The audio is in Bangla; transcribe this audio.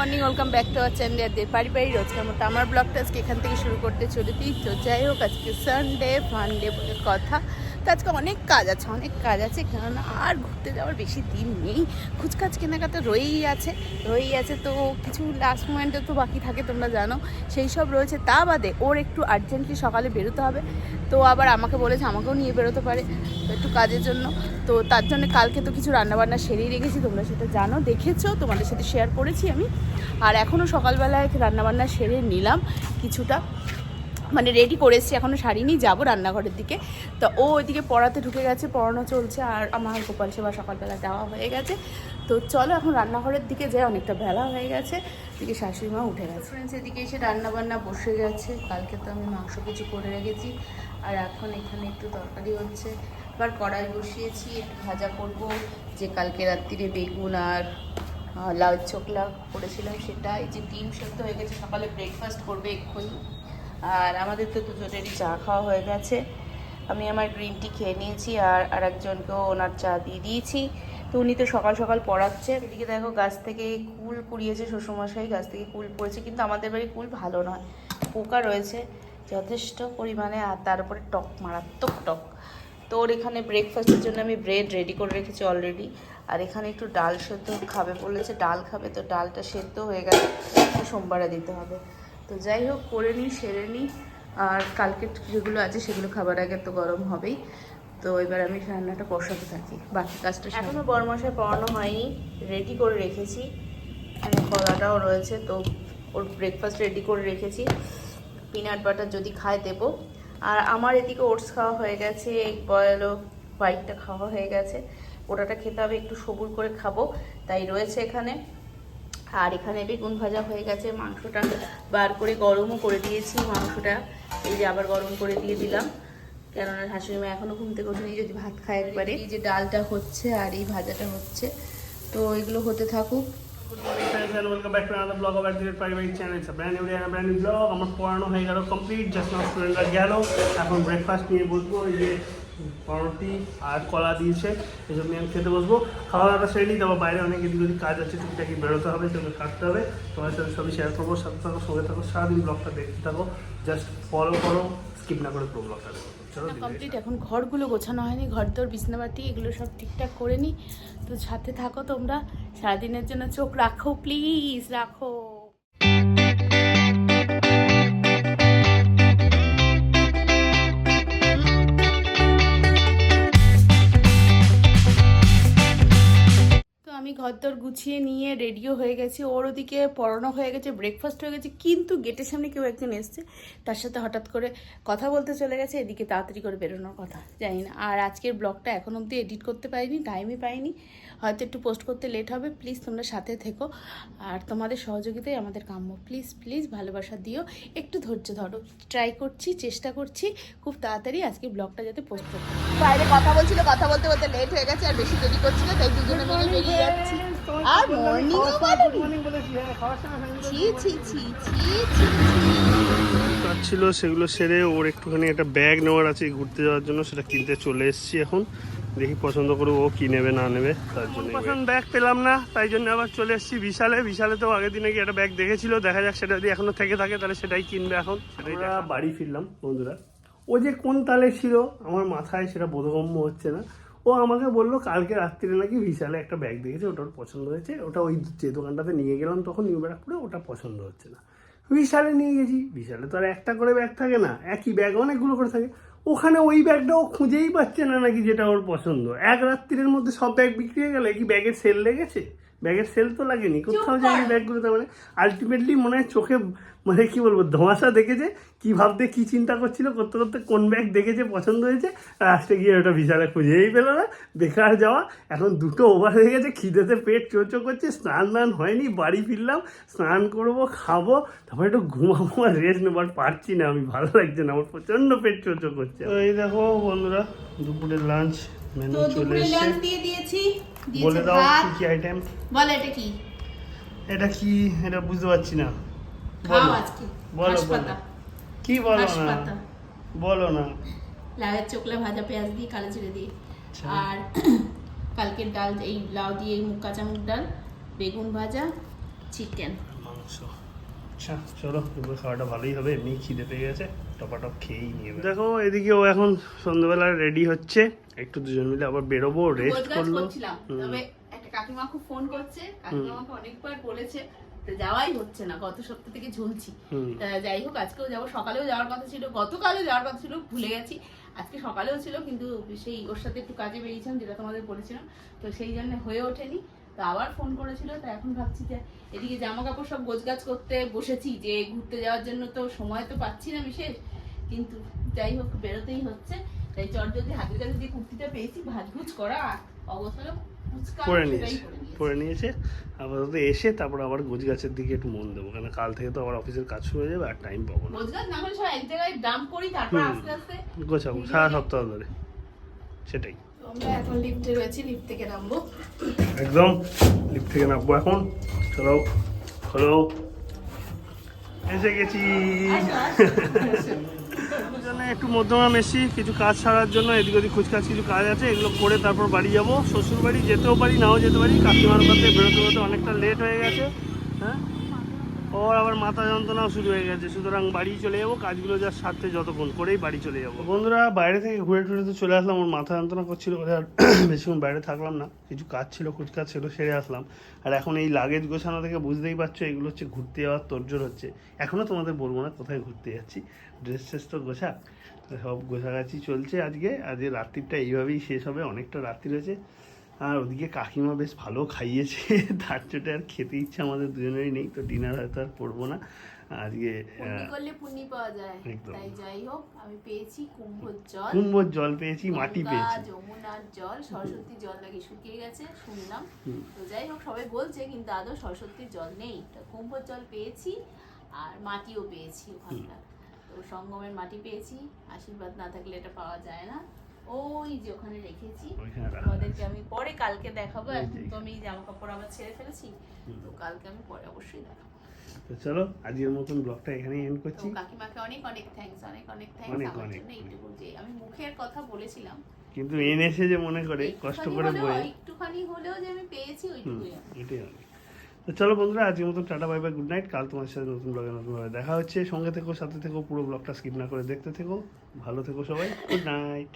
Morning, welcome back to our channel দের পারি পারি রোজকার মতো। আমার ব্লগটা আজকে এখান থেকে শুরু করতে চলেছি। তো যাই হোক, আজকে সানডে ফানডে বলে কথা। তো আজকে অনেক কাজ আছে, অনেক কাজ আছে, কেননা আর ঘুরতে যাওয়ার বেশি দিন নেই। কুচকাজ কেনাকাটা রয়েই আছে রয়েই আছে, তো কিছু লাস্ট মোমেন্টে তো বাকি থাকে, তোমরা জানো। সেই সব রয়েছে, তা বাদে ওর একটু আর্জেন্টলি সকালে বেরোতে হবে। তো আবার আমাকে বলেছে, আমাকেও নিয়ে বেরোতে পারে একটু কাজের জন্য। তো তার জন্য কালকে তো কিছু রান্নাবান্না সেরেই রেখেছি, তোমরা সেটা জানো, দেখেছ, তোমাদের সাথে শেয়ার করেছি আমি। আর এখনও সকালবেলায় রান্নাবান্না সেরে নিলাম কিছুটা। মানে রেডি করেছি এখনও সারিনি যাব রান্নাঘরের দিকে। তো ও ওইদিকে পড়াতে ঢুকে গেছে, পড়ানো চলছে, আর আমার গোপাল সেবা সকালবেলা দেওয়া হয়ে গেছে। তো চলো এখন রান্নাঘরের দিকে যাই, অনেকটা বেলা হয়ে গেছে। এদিকে শাশুড়ি মা উঠে গেছে। ফ্রেন্ডস এদিকে এসে রান্নাবান্না বসে গেছে। কালকে তো আমি মাংস কিছু করে রেখেছি, আর এখন এখানে একটু তরকারি হচ্ছে। এবার কড়াই বসিয়েছি, একটু ভাজা করব। যে কালকে রাত্রিরে বেগুন আর লাউ চোখলা করেছিলাম সেটা, এই যে ডিম সেদ্ধ হয়ে গেছে, সকালে ব্রেকফাস্ট করবে এক্ষুনি। আর আমাদের তো দুজনেরই চা খাওয়া হয়ে গেছে। আমি আমার গ্রিন টি খেয়ে নিয়েছি আর আরেকজনকেও ওনার চা দিয়ে দিয়েছি। তো উনি তো সকাল সকাল পড়াচ্ছে এদিকে দেখো গাছ থেকে কুল কুড়িয়েছে শ্বশুরমশাই, গাছ থেকে কুল পড়েছে, কিন্তু আমাদের বাড়ি কুল ভালো নয়। পোকা রয়েছে, যথেষ্ট পরিমাণে, আর তার উপরে টক, মারাত্মক টক। তো ওর এখানে ব্রেকফাস্টের জন্য আমি ব্রেড রেডি করে রেখেছি অলরেডি আর এখানে একটু ডাল সেদ্ধ খাবে বলেছে, ডাল খাবে, তো ডালটা সেদ্ধ হয়ে তো সোমবারে দিতে হবে। তো যাই হোক, করে নিই, সেরে নিই। আর কালকে যেগুলো আছে, সেগুলো খাবার আগে তো গরম হবেই। তো এবার আমি রান্নাটা কষাতে থাকি। বাকি কাজটা এখনও বরমশায় পড়ানো হয়নি রেডি করে রেখেছি। কলাটাও রয়েছে, তো ওর ব্রেকফাস্ট রেডি করে রেখেছি। পিনাট বাটার যদি খায় দেবো। আর আমার এদিকে ওটস খাওয়া হয়ে গেছে এগ বয়েলও হোয়াইটটা খাওয়া হয়ে গেছে। ওটাটা খেতে হবে, একটু সবুর করে খাব। তাই রয়েছে এখানে। আর এখানে বেগুন ভাজা হয়ে গেছে মাংসটা বার করে গরমও করে দিয়েছি মাংসটা। এই যে আবার গরম করে দিয়ে দিলাম। কেননা শাশুড়ি মা এখনও ঘুম থেকে ওঠেনি যদি ভাত খায় একবারে। এই যে ডালটা হচ্ছে আর এই ভাজাটা হচ্ছে। তো এগুলো হতে থাকুক। New vlog. আমার পড়ানো হয়ে গেল কমপ্লিট জাস্ট নাও স্টুডেন্টরা গেল। এখন ব্রেকফাস্ট নিয়ে বসবো। এই যে পরোটি আর কলা দিয়েছে এই জন্য আমি খেতে বসবো। খাওয়া দাওয়াটা সেরে নিই তারপর বাইরে অনেক এদিক ওদিক কাজ আছে টুকটাকি বেরোতে হবে সেগুলো কাটতে হবে। তোমার সাথে সবই শেয়ার করব সাথে থাকো সঙ্গে থাকো সারাদিন ব্লগটা দেখতে থাকো। জাস্ট ফলো করো স্কিপ না করে পুরো ব্লগটা দেখো। চলো কমপ্লিট এখন ঘরগুলো গোছানো হয়নি ঘর তোর বিছনাবাটি এগুলো সব ঠিকঠাক করে নিই তো সাথে থাকো তোমরা সারাদিনের জন্য চোখ রাখো প্লিজ রাখো। গুছিয়ে নিয়ে রেডিও হয়ে গেছি ওর ওদিকে পড়ানো হয়ে গেছে ব্রেকফাস্ট হয়ে গেছে কিন্তু গেটের সামনে কেউ একজন এসছে তার সাথে হঠাৎ করে কথা বলতে চলে গেছে এদিকে তাড়াতাড়ি করে বেরোনোর কথা জানি না। আর আজকের ব্লগটা এখন অবধি এডিট করতে পারিনি টাইমই পাইনি হয়তো একটু পোস্ট করতে লেট হবে প্লিজ তোমরা সাথে থেকো আর তোমাদের সহযোগিতাই আমাদের কাম্য প্লিজ প্লিজ ভালোবাসা দিও একটু ধৈর্য ধরো ট্রাই করছি চেষ্টা করছি খুব তাড়াতাড়ি আজকে ব্লগটা যাতে পোস্ট করতে বাইরে কথা বলছিল কথা বলতে বলতে লেট হয়ে গেছে আর বেশি দেরি করছিল তাই দুজনে মিলে বেরিয়ে যাচ্ছি। আর মর্নিং ছি ছি ছি ছি ছি কাজ ছিল সেগুলো সেরে ওর একটুখানি একটা ব্যাগ নেওয়ার আছে ঘুরতে যাওয়ার জন্য সেটা কিনতে চলে এসেছি এখন। দেখি পছন্দ করে ও কি নেবে না নেবে তার জন্য পছন্দ ব্যাগ পেলাম না তাই জন্য আবার চলে এসেছি বিশালে। বিশালে তো আগের দিনে কি একটা ব্যাগ দেখেছিল দেখা যাক সেটা যদি এখনও থেকে থাকে তাহলে সেটাই কিনবে এখন। সেটাই বাড়ি ফিরলাম বন্ধুরা। ও যে কোন তালে ছিল আমার মাথায় সেটা বোধগম্য হচ্ছে না। ও আমাকে বলল কালকে রাত্রিরে নাকি বিশালে একটা ব্যাগ দেখেছে, ওটা ওর পছন্দ হয়েছে, ওটা ওই যে দোকানটাতে নিয়ে গেলাম তখন নিউ ব্যারাকপুরে ওটা পছন্দ হচ্ছে না। বিশালে নিয়ে গেছি, বিশালে তো আর একটা করে ব্যাগ থাকে না, একই ব্যাগ অনেকগুলো করে থাকে। ওখানে ওই ব্যাগটা ও খুঁজেই পাচ্ছে না নাকি যেটা ওর পছন্দ। এক রাত্রির মধ্যে সব ব্যাগ বিক্রি হয়ে গেলে কি ব্যাগের সেল লেগেছে? ব্যাগের সেল তো লাগেনি কোথাও যায়নি ব্যাগগুলোতে মানে আলটিমেটলি মনে হয় চোখে মানে কি বলব ধোঁয়াশা দেখেছে কি ভাবতে কি চিন্তা করছিল করতে করতে কোন ব্যাগ দেখেছে পছন্দ হয়েছে লাস্টে গিয়ে ওটা বিশালে খুঁজেই পেল না। বেকার যাওয়া এখন দুটো ওভার হয়ে গেছে খিদেতে পেট চোচো করছে স্নান টান হয়নি বাড়ি ফিরলাম স্নান করব খাব তারপর একটু ঘুমাবো আর রেস্ট নেব আর পারছি না আমি ভালো লাগছে না আমার প্রচণ্ড পেট চোচো করছে। এই দেখো বন্ধুরা দুপুরের লাঞ্চ মেনু চলে এসছে। লাঞ্চ দিয়ে দিয়েছি। বলে দাও কি কি আইটেম বল এটা কি? এটা কি? এটা বুঝতে পারছি না। খাও আজকে বলো বলো। পাতা। কি বলো না? পাতা। বলো না। লাউয়ের চোখলা ভাজা পেঁয়াজ দিয়ে কালো জিরে দিয়ে। আর কালকের ডাল এই লাউ দিয়ে মুগ কাঁচা মুগ ডাল বেগুন ভাজা চিকেন। So, আচ্ছা চলো দুপুরে খাওয়াটা ভালোই হবে। এমনি খিদে পেয়ে গেছে টপাটপ খেয়েই নিয়ে দেখো এদিকে ও এখন সন্ধ্যাবেলা রেডি হচ্ছে। একটু দুজন মিলে আবার বেরোবো রেস্ট করল। তবে একটা কাকিমা খুব ফোন করছে কাকিমা অনেকবার বলেছে তো যাওয়াই হচ্ছে না গত সপ্তাহ থেকে ঝুলছি। তা যাই হোক আজকেও যাব। সকালেও যাওয়ার কথা ছিল গতকালও যাওয়ার কথা ছিল ভুলে গেছি। আজকে সকালেও ছিল কিন্তু সেই ওর সাথে একটু কাজে বেরিয়েছিলাম যেটা তোমাদের বলেছিলাম। তো সেই জন্য হয়ে ওঠেনি। তো আবার ফোন করেছিল তো এখন ভাবছি যে এদিকে জামা কাপড় সব গোছগাছ করতে বসেছি যে ঘুরতে যাওয়ার জন্য তো সময় তো পাচ্ছি না বিশেষ কিন্তু যাই হোক বেরোতেই হচ্ছে। তাই চট যদি হাতের কাছে যে কুর্তিটা পেয়েছি ভাজভুজ করা অবসর ফুচকা করে নিয়েছে করে নিয়েছি। আপাতত এসে তারপর আবার গোছ গাছের দিকে একটু মন দেবো কারণ কাল থেকে তো আবার অফিসের কাজ শুরু হয়ে যাবে আর টাইম পাবো না। রোজগার না হলে সব এক জায়গায় ডাম্প করি তারপর আস্তে আস্তে গোছাবো সারা সপ্তাহ ধরে সেটাই। নামবো। একদম লিফট থেকে নামবো এখন। চলো হলো এসে গেছি। একটু মধ্যমা এসি কিছু কাজ সারার জন্য, এদিক ওদিক খুচকাজ কিছু কাজ আছে, এগুলো করে তারপর বাড়ি যাব। শ্বশুর বাড়ি যেতেও পারি, নাও যেতে পারি। কাকিমার মধ্যে বেরোতে বেরোতে অনেকটা লেট হয়ে গেছে হ্যাঁ? ওর আবার মাথা যন্ত্রণাও শুরু হয়ে গেছে। সুতরাং বাড়ি চলে যাব, কাজগুলো যা সারতে যতক্ষণ করেই বাড়ি চলে যাব। বন্ধুরা, বাইরে থেকে ঘুরে টুরে তো চলে আসলাম, ওর মাথা যন্ত্রণা করছিল বলে আর বেশিক্ষণ বাইরে থাকলাম না। কিছু কাজ ছিল, কুচকাজ ছিল, সেরে আসলাম। আর এখন এই লাগেজ গোছানো থেকে বুঝতেই পারছ, এগুলো হচ্ছে ঘুরতে যাওয়ার তোরজোর হচ্ছে। এখনও তোমাদের বলব না কোথায় ঘুরতে যাচ্ছি। ড্রেস শেষ তো গোছা, সব গোছাগাছি চলছে আজকে। আজকে রাত্রিটা এইভাবেই শেষ হবে, অনেকটা রাত্রি রয়েছে। আর ওদিকে কাকিমা বেশ ভালো খাইয়েছে তার চোটে আর খেতে ইচ্ছা আমাদের দুজনেরই নেই তো ডিনার হয়তো আর করব না। আজকে করলে পুণ্যি পাওয়া যায় তাই যাই হোক আমি পেয়েছি কুম্ভর জল। কুম্ভর জল পেয়েছি মাটি পেয়েছি। যমুনার জল সরস্বতীর জল নাকি শুকিয়ে গেছে শুনলাম। তো যাই হোক সবাই বলছে কিন্তু আদৌ সরস্বতীর জল নেই। তো কুম্ভর জল পেয়েছি আর মাটিও পেয়েছি ওখানকার তো সঙ্গমের মাটি পেয়েছি আশীর্বাদ না থাকলে এটা পাওয়া যায় না। ওই যে ওখানে রেখেছি। তোমাদেরকে আমি পরে কালকে দেখাবো। এখন তো আমি জামা কাপড় আবার ছেড়ে ফেলেছি। তো কালকে আমি পরে অবশ্যই দেখাবো। তো চলো আজকের মতন ব্লগটা এখানেই এন্ড করছি। কাকিমাকে অনেক অনেক থ্যাঙ্কস অনেক অনেক থ্যাঙ্কস অনেক, আমার অনেক, জন্য এইটুকু যে আমি মুখের কথা বলেছিলাম। কিন্তু এনে এসে যে মনে করে কষ্ট করে বয়ে। একটুখানি হলেও যে আমি পেয়েছি ওইটুকুই এটাই অনেক। তো চলো বন্ধুরা আজকের মতন tata bye bye good night কাল তোমার সাথে নতুন ব্লগে নতুন ভাবে দেখা হচ্ছে। সঙ্গে থেকো সাথে থেকো পুরো ব্লগটা স্কিপ না করে দেখতে থেকো। ভালো থেকো সবাই গুড নাইট